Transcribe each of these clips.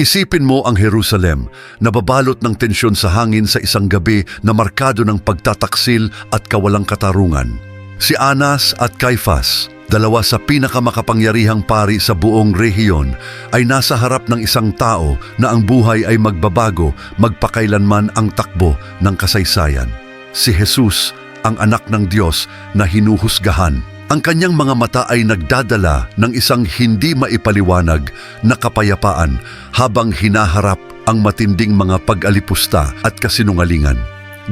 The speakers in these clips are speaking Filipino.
Isipin mo ang Jerusalem, nababalot ng tensyon sa hangin sa isang gabi na markado ng pagtataksil at kawalang katarungan. Si Anas at Caiphas, dalawa sa pinakamakapangyarihang pari sa buong rehiyon, ay nasa harap ng isang tao na ang buhay ay magbabago magpakailanman ang takbo ng kasaysayan. Si Jesus, ang anak ng Diyos na hinuhusgahan. Ang kanyang mga mata ay nagdadala ng isang hindi maipaliwanag na kapayapaan habang hinaharap ang matinding mga pag-alipusta at kasinungalingan.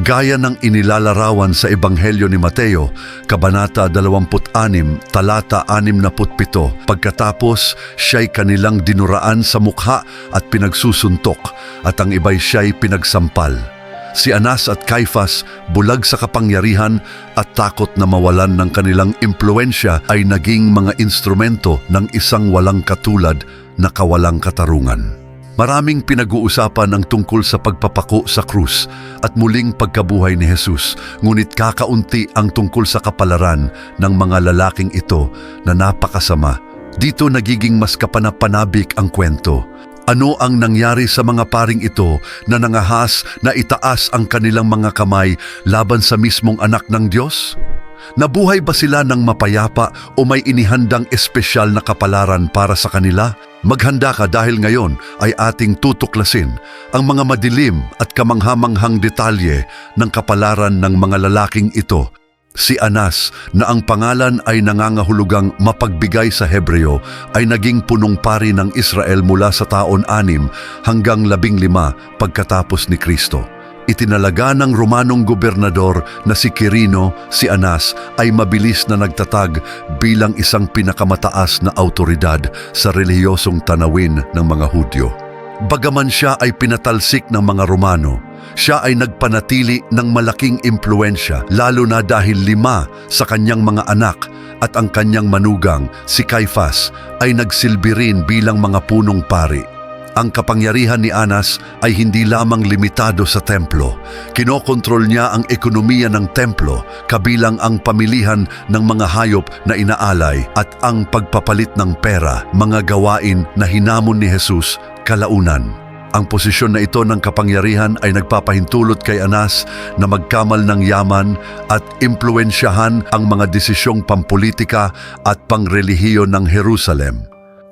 Gaya ng inilalarawan sa Ebanghelyo ni Mateo, Kabanata 26, Talata 67, pagkatapos siya'y kanilang dinuraan sa mukha at pinagsusuntok at ang iba'y siya'y pinagsampal. Si Anas at Caiphas, bulag sa kapangyarihan at takot na mawalan ng kanilang impluensya ay naging mga instrumento ng isang walang katulad na kawalang katarungan. Maraming pinag-uusapan ang tungkol sa pagpapako sa krus at muling pagkabuhay ni Jesus, ngunit kakaunti ang tungkol sa kapalaran ng mga lalaking ito na napakasama. Dito nagiging mas kapanapanabik ang kwento. Ano ang nangyari sa mga paring ito na nangahas na itaas ang kanilang mga kamay laban sa mismong anak ng Diyos? Nabuhay ba sila ng mapayapa o may inihandang espesyal na kapalaran para sa kanila? Maghanda ka dahil ngayon ay ating tutuklasin ang mga madilim at kamanghamanghang detalye ng kapalaran ng mga lalaking ito Si Anas, na ang pangalan ay nangangahulugang mapagbigay sa Hebreo, ay naging punong pari ng Israel mula sa taon anim hanggang labing lima pagkatapos ni Kristo. Itinalaga ng Romanong gobernador na si Quirino, si Anas, ay mabilis na nagtatag bilang isang pinakamataas na autoridad sa relihiyosong tanawin ng mga Hudyo. Bagaman siya ay pinatalsik ng mga Romano, siya ay nagpanatili ng malaking impluensya lalo na dahil lima sa kanyang mga anak at ang kanyang manugang, si Caiphas, ay nagsilbi rin bilang mga punong pari. Ang kapangyarihan ni Anas ay hindi lamang limitado sa templo. Kinokontrol niya ang ekonomiya ng templo, kabilang ang pamilihan ng mga hayop na inaalay at ang pagpapalit ng pera, mga gawain na hinamon ni Jesus kalaunan. Ang posisyon na ito ng kapangyarihan ay nagpapahintulot kay Anas na magkamal ng yaman at impluensyahan ang mga desisyong pampolitika at pangrelihiyo ng Jerusalem.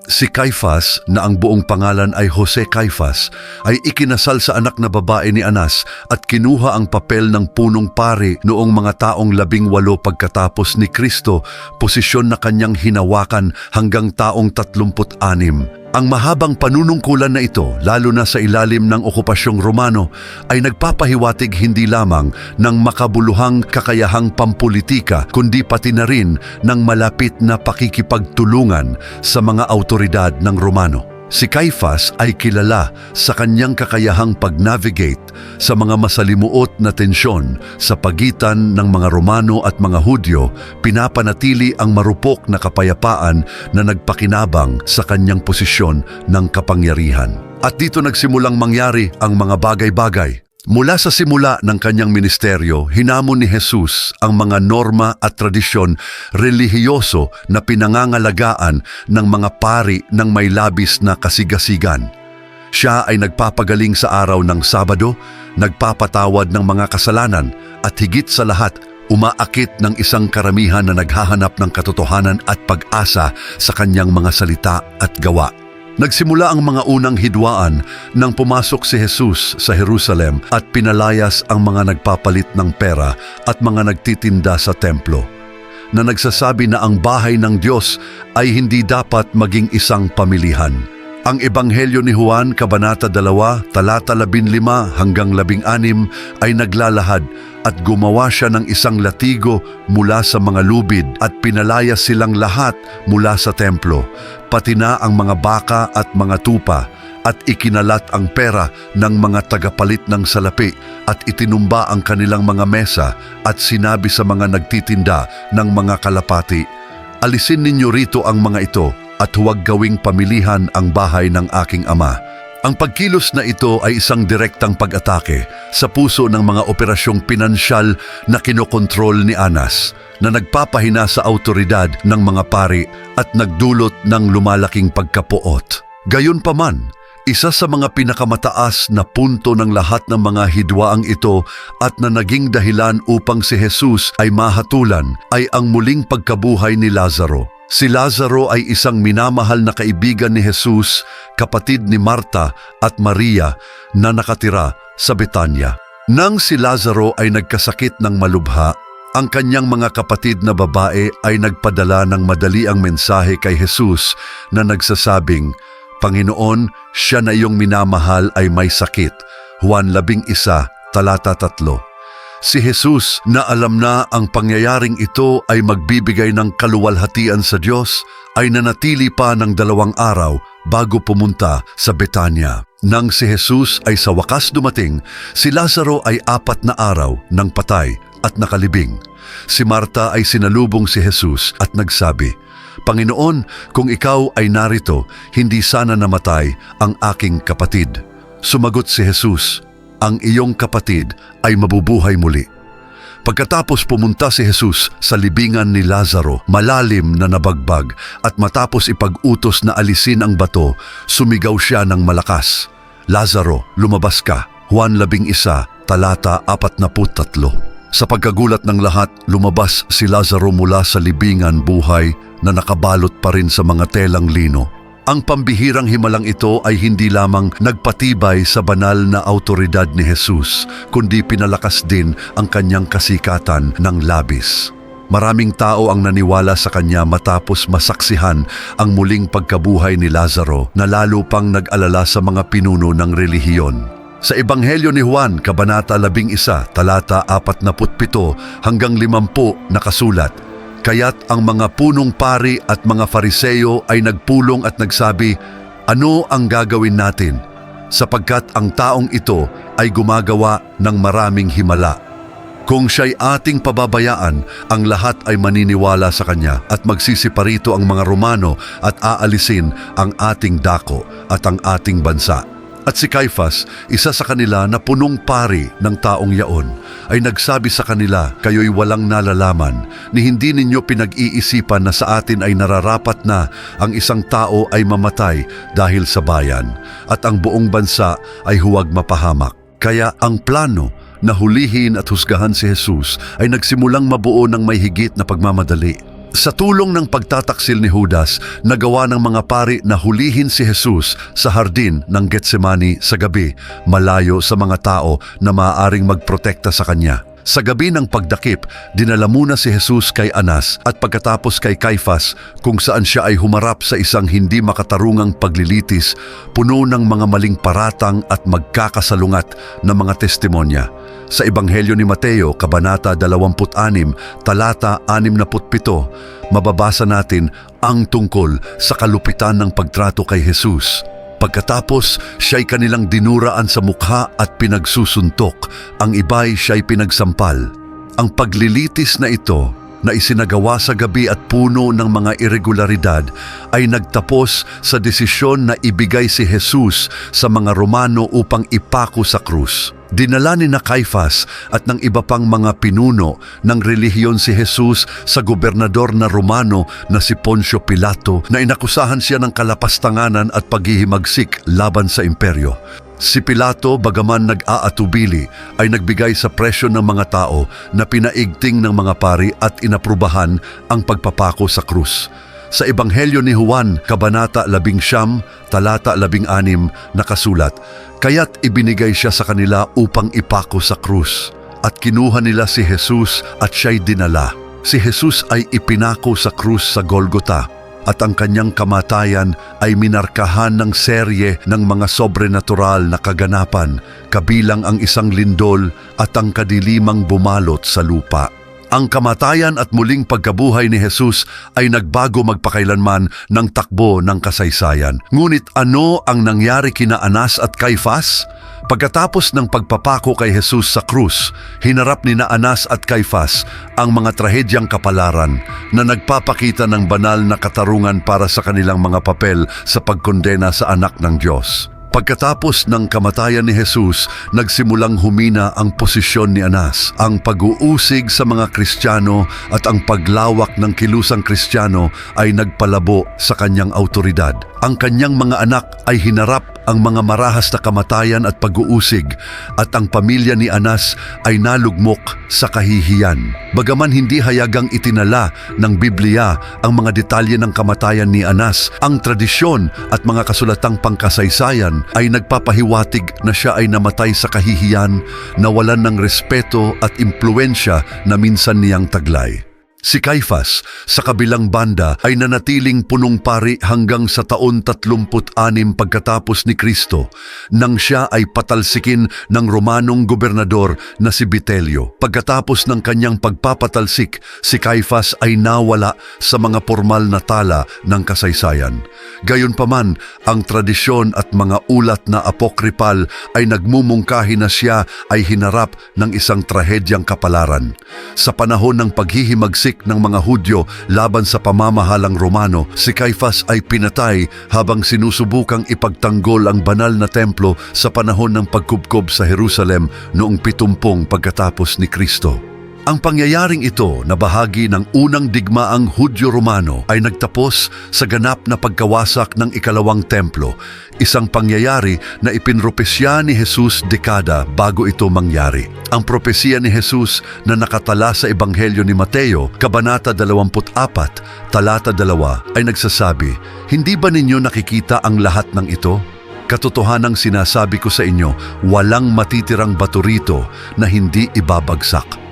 Si Caiphas, na ang buong pangalan ay Jose Caiphas, ay ikinasal sa anak na babae ni Anas at kinuha ang papel ng punong pari noong mga taong labing walo pagkatapos ni Kristo, posisyon na kanyang hinawakan hanggang taong tatlumput anim. Ang mahabang panunungkulan na ito, lalo na sa ilalim ng okupasyong Romano, ay nagpapahiwatig hindi lamang ng makabuluhang kakayahang pampolitika, kundi pati na rin ng malapit na pakikipagtulungan sa mga autoridad ng Romano. Si Caiphas ay kilala sa kanyang kakayahang pag-navigate sa mga masalimuot na tensyon sa pagitan ng mga Romano at mga Hudyo, pinapanatili ang marupok na kapayapaan na nagpakinabang sa kanyang posisyon ng kapangyarihan. At dito nagsimulang mangyari ang mga bagay-bagay. Mula sa simula ng kanyang ministeryo, hinamon ni Jesus ang mga norma at tradisyon relihiyoso na pinangangalagaan ng mga pari ng may labis na kasigasigan. Siya ay nagpapagaling sa araw ng Sabado, nagpapatawad ng mga kasalanan at higit sa lahat, umaakit ng isang karamihan na naghahanap ng katotohanan at pag-asa sa kanyang mga salita at gawa. Nagsimula ang mga unang hidwaan nang pumasok si Jesus sa Jerusalem at pinalayas ang mga nagpapalit ng pera at mga nagtitinda sa templo na nagsasabi na ang bahay ng Diyos ay hindi dapat maging isang pamilihan. Ang Ebanghelyo ni Juan, Kabanata 2, talata 15 hanggang 16 ay naglalahad at gumawa siya ng isang latigo mula sa mga lubid at pinalaya silang lahat mula sa templo, pati na ang mga baka at mga tupa at ikinalat ang pera ng mga tagapalit ng salapi at itinumba ang kanilang mga mesa at sinabi sa mga nagtitinda ng mga kalapati, Alisin ninyo rito ang mga ito at huwag gawing pamilihan ang bahay ng aking ama. Ang pagkilos na ito ay isang direktang pag-atake sa puso ng mga operasyong pinansyal na kinokontrol ni Anas na nagpapahina sa autoridad ng mga pari at nagdulot ng lumalaking pagkapuot. Gayunpaman, Isa sa mga pinakamataas na punto ng lahat ng mga hidwaang ito at na naging dahilan upang si Jesus ay mahatulan ay ang muling pagkabuhay ni Lazaro. Si Lazaro ay isang minamahal na kaibigan ni Jesus, kapatid ni Marta at Maria na nakatira sa Betanya. Nang si Lazaro ay nagkasakit ng malubha, ang kanyang mga kapatid na babae ay nagpadala ng madali ang mensahe kay Jesus na nagsasabing, Panginoon, siya na iyong minamahal ay may sakit. Juan 11, talata 3. Si Jesus na alam na ang pangyayaring ito ay magbibigay ng kaluwalhatian sa Diyos ay nanatili pa ng dalawang araw bago pumunta sa Betanya. Nang si Jesus ay sa wakas dumating, si Lazaro ay apat na araw ng patay at nakalibing. Si Marta ay sinalubong si Jesus at nagsabi, Panginoon, kung ikaw ay narito, hindi sana namatay ang aking kapatid. Sumagot si Jesus, ang iyong kapatid ay mabubuhay muli. Pagkatapos pumunta si Jesus sa libingan ni Lazaro, malalim na nabagbag at matapos ipag-utos na alisin ang bato, sumigaw siya ng malakas. Lazaro, lumabas ka. Juan 11, talata 43. Sa pagkagulat ng lahat, lumabas si Lazaro mula sa libingan buhay na nakabalot pa rin sa mga telang lino. Ang pambihirang himalang ito ay hindi lamang nagpatibay sa banal na autoridad ni Jesus, kundi pinalakas din ang kanyang kasikatan ng labis. Maraming tao ang naniwala sa kanya matapos masaksihan ang muling pagkabuhay ni Lazaro na lalo pang nag-alala sa mga pinuno ng relihiyon. Sa Ebanghelyo ni Juan, Kabanata 11, talata 47 hanggang 50 nakasulat, Kaya't ang mga punong pari at mga fariseyo ay nagpulong at nagsabi, Ano ang gagawin natin? Sapagkat ang taong ito ay gumagawa ng maraming himala. Kung siya'y ating pababayaan, ang lahat ay maniniwala sa kanya at magsisiparito ang mga Romano at aalisin ang ating dako at ang ating bansa. At si Caiphas, isa sa kanila na punong pari ng taong yaon, ay nagsabi sa kanila, kayo'y walang nalalaman, ni hindi ninyo pinag-iisipan na sa atin ay nararapat na ang isang tao ay mamatay dahil sa bayan, at ang buong bansa ay huwag mapahamak. Kaya ang plano na hulihin at husgahan si Jesus ay nagsimulang mabuo ng may higit na pagmamadali. Sa tulong ng pagtataksil ni Judas, nagawa ng mga pari na hulihin si Jesus sa hardin ng Getsemani sa gabi, malayo sa mga tao na maaaring magprotekta sa kanya. Sa gabi ng pagdakip, dinala muna si Jesus kay Anas at pagkatapos kay Caiphas kung saan siya ay humarap sa isang hindi makatarungang paglilitis, puno ng mga maling paratang at magkakasalungat na mga testimonya. Sa Ebanghelyo ni Mateo, Kabanata 26, talata 67, mababasa natin ang tungkol sa kalupitan ng pagtrato kay Jesus. Pagkatapos, siya'y kanilang dinuraan sa mukha at pinagsusuntok. Ang iba'y siya'y pinagsampal. Ang paglilitis na ito na isinagawa sa gabi at puno ng mga irregularidad ay nagtapos sa desisyon na ibigay si Jesus sa mga Romano upang ipako sa krus. Dinala ni na Caiphas at ng iba pang mga pinuno ng relihiyon si Jesus sa gobernador na Romano na si Poncio Pilato na inakusahan siya ng kalapastanganan at paghihimagsik laban sa imperyo. Si Pilato, bagaman nag-aatubili, ay nagbigay sa presyo ng mga tao na pinaigting ng mga pari at inaprubahan ang pagpapako sa krus. Sa Ebanghelyo ni Juan, Kabanata 11, talata 16, nakasulat, Kaya't ibinigay siya sa kanila upang ipako sa krus. At kinuha nila si Jesus at siya'y dinala. Si Jesus ay ipinako sa krus sa Golgota at ang kanyang kamatayan ay minarkahan ng serye ng mga sobrenatural na kaganapan, kabilang ang isang lindol at ang kadilimang bumalot sa lupa. Ang kamatayan at muling pagkabuhay ni Jesus ay nagbago magpakailanman ng takbo ng kasaysayan. Ngunit ano ang nangyari kina Anas at Caifas? Pagkatapos ng pagpapako kay Jesus sa krus, hinarap ni na Anas at Caifas ang mga trahedyang kapalaran na nagpapakita ng banal na katarungan para sa kanilang mga papel sa pagkondena sa anak ng Diyos. Pagkatapos ng kamatayan ni Jesus, nagsimulang humina ang posisyon ni Anas. Ang pag-uusig sa mga Kristiyano at ang paglawak ng kilusang Kristiyano ay nagpalabo sa kanyang autoridad. Ang kanyang mga anak ay hinarap ang mga marahas na kamatayan at pag-uusig at ang pamilya ni Anas ay nalugmok sa kahihiyan. Bagaman hindi hayagang itinala ng Biblia ang mga detalye ng kamatayan ni Anas, ang tradisyon at mga kasulatang pangkasaysayan ay nagpapahiwatig na siya ay namatay sa kahihiyan, nawalan ng respeto at impluensya na minsan niyang taglay. Si Caiphas, sa kabilang banda, ay nanatiling punong pari hanggang sa taon 36 pagkatapos ni Kristo, nang siya ay patalsikin ng Romanong gobernador na si Vitelio. Pagkatapos ng kanyang pagpapatalsik, si Caiphas ay nawala sa mga formal na tala ng kasaysayan. Gayunpaman, ang tradisyon at mga ulat na apokripal ay nagmumungkahi na siya ay hinarap ng isang trahedyang kapalaran. Sa panahon ng paghihimagsik ng mga Hudyo laban sa pamamahalang Romano, si Caiphas ay pinatay habang sinusubukang ipagtanggol ang banal na templo sa panahon ng pagkubkob sa Jerusalem noong pitumpong pagkatapos ni Kristo. Ang pangyayaring ito na bahagi ng unang digmaang Hudyo-Romano ay nagtapos sa ganap na pagkawasak ng ikalawang templo, isang pangyayari na ipinropesya ni Jesus dekada bago ito mangyari. Ang propesya ni Jesus na nakatala sa Ebanghelyo ni Mateo, Kabanata 24, Talata 2 ay nagsasabi, Hindi ba ninyo nakikita ang lahat ng ito? Katotohanang sinasabi ko sa inyo, walang matitirang bato rito na hindi ibabagsak.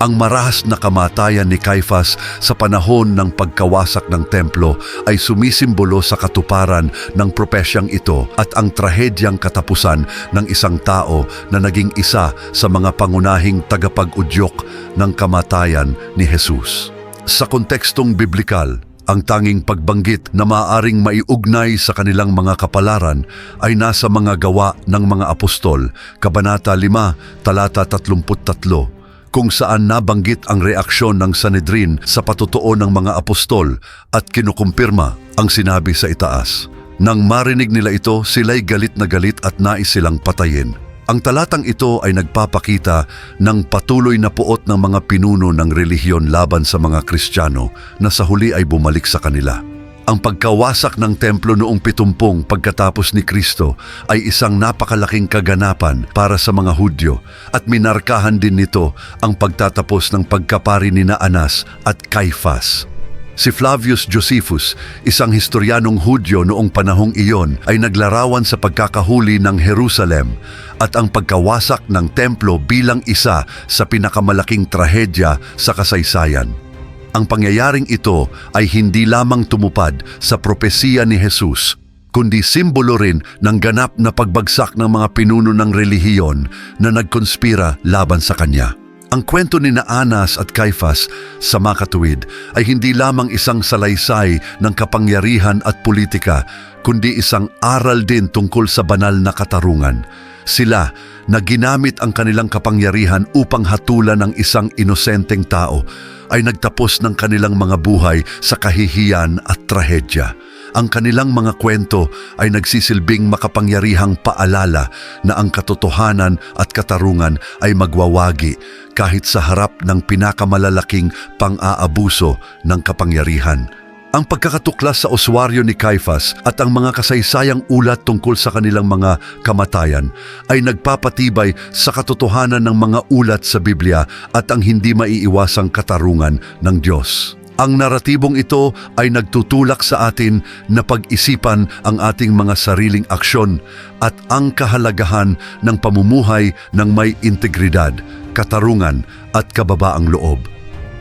Ang marahas na kamatayan ni Caiphas sa panahon ng pagkawasak ng templo ay sumisimbolo sa katuparan ng propesyang ito at ang trahedyang katapusan ng isang tao na naging isa sa mga pangunahing tagapag-udyok ng kamatayan ni Jesus. Sa kontekstong biblikal, ang tanging pagbanggit na maaring maiugnay sa kanilang mga kapalaran ay nasa mga gawa ng mga apostol, Kabanata 5, Talata 33, kung saan nabanggit ang reaksyon ng Sanedrin sa patutuo ng mga apostol at kinukumpirma ang sinabi sa itaas. Nang marinig nila ito, sila'y galit na galit at nais silang patayin. Ang talatang ito ay nagpapakita ng patuloy na puot ng mga pinuno ng relihiyon laban sa mga Kristiyano na sa huli ay bumalik sa kanila. Ang pagkawasak ng templo noong pitumpong pagkatapos ni Kristo ay isang napakalaking kaganapan para sa mga Hudyo at minarkahan din nito ang pagtatapos ng pagkapari ni Anas at Caiphas. Si Flavius Josephus, isang historianong Hudyo noong panahong iyon, ay naglarawan sa pagkakahuli ng Jerusalem at ang pagkawasak ng templo bilang isa sa pinakamalaking trahedya sa kasaysayan. Ang pangyayaring ito ay hindi lamang tumupad sa propesiya ni Jesus, kundi simbolo rin ng ganap na pagbagsak ng mga pinuno ng relihiyon na nagkonspira laban sa kanya. Ang kwento ni na Anas at Caiphas sa makatuwid ay hindi lamang isang salaysay ng kapangyarihan at politika, kundi isang aral din tungkol sa banal na katarungan. Sila na ginamit ang kanilang kapangyarihan upang hatulan ng isang inosenteng tao ay nagtapos ng kanilang mga buhay sa kahihiyan at trahedya. Ang kanilang mga kwento ay nagsisilbing makapangyarihang paalala na ang katotohanan at katarungan ay magwawagi kahit sa harap ng pinakamalalaking pang-aabuso ng kapangyarihan. Ang pagkakatuklas sa oswaryo ni Caiphas at ang mga kasaysayang ulat tungkol sa kanilang mga kamatayan ay nagpapatibay sa katotohanan ng mga ulat sa Biblia at ang hindi maiiwasang katarungan ng Diyos. Ang naratibong ito ay nagtutulak sa atin na pag-isipan ang ating mga sariling aksyon at ang kahalagahan ng pamumuhay ng may integridad, katarungan at kababaang loob.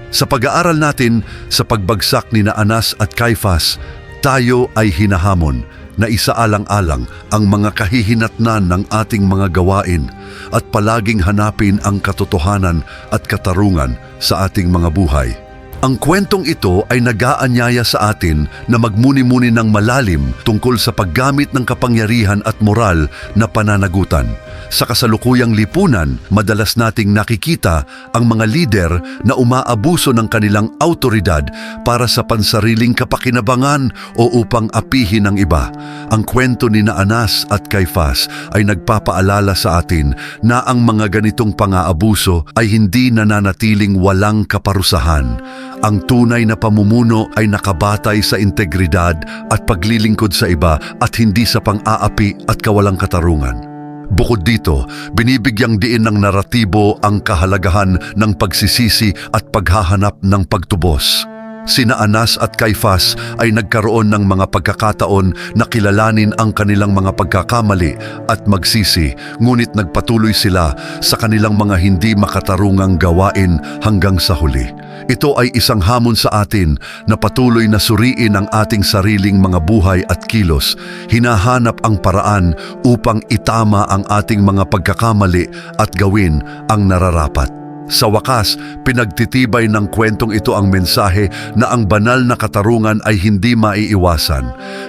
Sa pag-aaral natin sa pagbagsak ni na Anas at Caiphas, tayo ay hinahamon na isaalang-alang ang mga kahihinatnan ng ating mga gawain at palaging hanapin ang katotohanan at katarungan sa ating mga buhay. Ang kwentong ito ay nag-aanyaya sa atin na magmuni-muni ng malalim tungkol sa paggamit ng kapangyarihan at moral na pananagutan. Sa kasalukuyang lipunan, madalas nating nakikita ang mga lider na umaabuso ng kanilang autoridad para sa pansariling kapakinabangan o upang apihin ang iba. Ang kwento ni na Anas at Caiphas ay nagpapaalala sa atin na ang mga ganitong pang-aabuso ay hindi nananatiling walang kaparusahan Ang tunay na pamumuno ay nakabatay sa integridad at paglilingkod sa iba at hindi sa pang-aapi at kawalang katarungan. Bukod dito, binibigyang diin ng naratibo ang kahalagahan ng pagsisisi at paghahanap ng pagtubos. Sina Anas at Kaifas ay nagkaroon ng mga pagkakataon na kilalanin ang kanilang mga pagkakamali at magsisi, ngunit nagpatuloy sila sa kanilang mga hindi makatarungang gawain hanggang sa huli. Ito ay isang hamon sa atin na patuloy na suriin ang ating sariling mga buhay at kilos. Hinahanap ang paraan upang itama ang ating mga pagkakamali at gawin ang nararapat. Sa wakas, pinagtitibay ng kwentong ito ang mensahe na ang banal na katarungan ay hindi maiiwasan.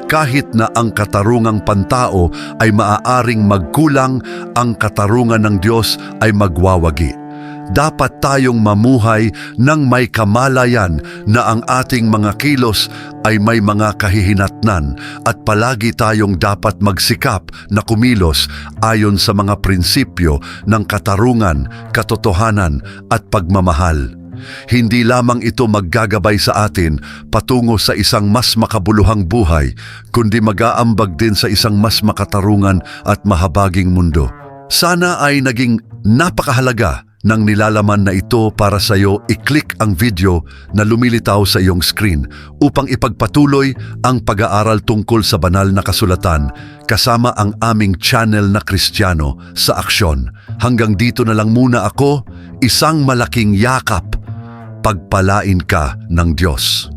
Kahit na ang katarungang pantao ay maaaring magkulang, ang katarungan ng Diyos ay magwawagi dapat tayong mamuhay ng may kamalayan na ang ating mga kilos ay may mga kahihinatnan at palagi tayong dapat magsikap na kumilos ayon sa mga prinsipyo ng katarungan, katotohanan at pagmamahal. Hindi lamang ito maggagabay sa atin patungo sa isang mas makabuluhang buhay, kundi mag-aambag din sa isang mas makatarungan at mahabaging mundo. Sana ay naging napakahalaga ng nilalaman na ito para sa iyo, i-click ang video na lumilitaw sa iyong screen upang ipagpatuloy ang pag-aaral tungkol sa banal na kasulatan kasama ang aming channel na Kristiyano sa aksyon. Hanggang dito na lang muna ako, isang malaking yakap. Pagpalain ka ng Diyos.